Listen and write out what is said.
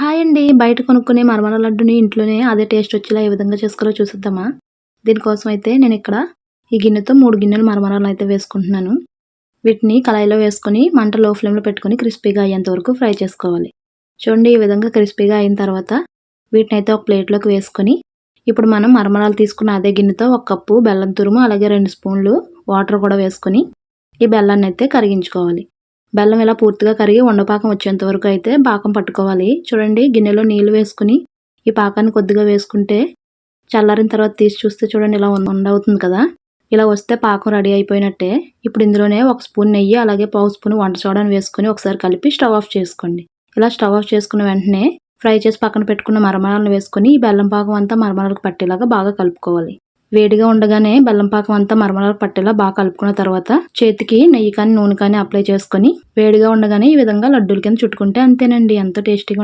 Hi అండి. బయట కొనుక్కునే మరమర లడ్డుని ఇంట్లోనే అదే టేస్ట్ వచ్చేలా ఏ విధంగా చేసుకోవాలో చూసిద్దామా? దీనికోసం అయితే నేను ఇక్కడ ఈ గిన్నెతో మూడు గిన్నెలు మరమరాలు అయితే వేసుకుంటున్నాను. వీటిని కళాయిలో వేసుకొని మంట లో ఫ్లేమ్లో పెట్టుకొని క్రిస్పీగా అయ్యేంత వరకు ఫ్రై చేసుకోవాలి. చూడండి ఈ విధంగా క్రిస్పీగా అయిన తర్వాత వీటిని అయితే ఒక ప్లేట్లోకి వేసుకొని ఇప్పుడు మనం మరమరాలు తీసుకున్న అదే గిన్నెతో ఒక కప్పు బెల్లం తురుము అలాగే రెండు స్పూన్లు వాటర్ కూడా వేసుకొని ఈ బెల్లాన్ని అయితే కరిగించుకోవాలి. బెల్లం ఇలా పూర్తిగా కరిగి ఉండపాకం వచ్చేంత వరకు అయితే పాకం పట్టుకోవాలి. చూడండి గిన్నెలో నీళ్ళు వేసుకుని ఈ పాకాన్ని కొద్దిగా వేసుకుంటే చల్లారిన తర్వాత తీసి చూస్తే చూడండి ఇలా ఉండవుతుంది కదా. ఇలా వస్తే పాకం రెడీ అయిపోయినట్టే. ఇప్పుడు ఇందులోనే ఒక స్పూన్ నెయ్యి అలాగే పావు స్పూన్ వంట సోడాని వేసుకుని ఒకసారి కలిపి స్టవ్ ఆఫ్ చేసుకోండి. ఇలా స్టవ్ ఆఫ్ చేసుకున్న వెంటనే ఫ్రై చేసి పక్కన పెట్టుకున్న మరమరాలను వేసుకుని ఈ బెల్లం పాకం అంతా మరమరాలకు పట్టేలాగా బాగా కలుపుకోవాలి. వేడిగా ఉండగానే బెల్లం పాకం అంతా మరమరాలు పట్టేలా బాగా కలుపుకున్న తర్వాత చేతికి నెయ్యి కానీ నూనె కానీ అప్లై చేసుకొని వేడిగా ఉండగానే ఈ విధంగా లడ్డూల కింద చుట్టుకుంటే అంతేనండి. ఎంతో టేస్టీగా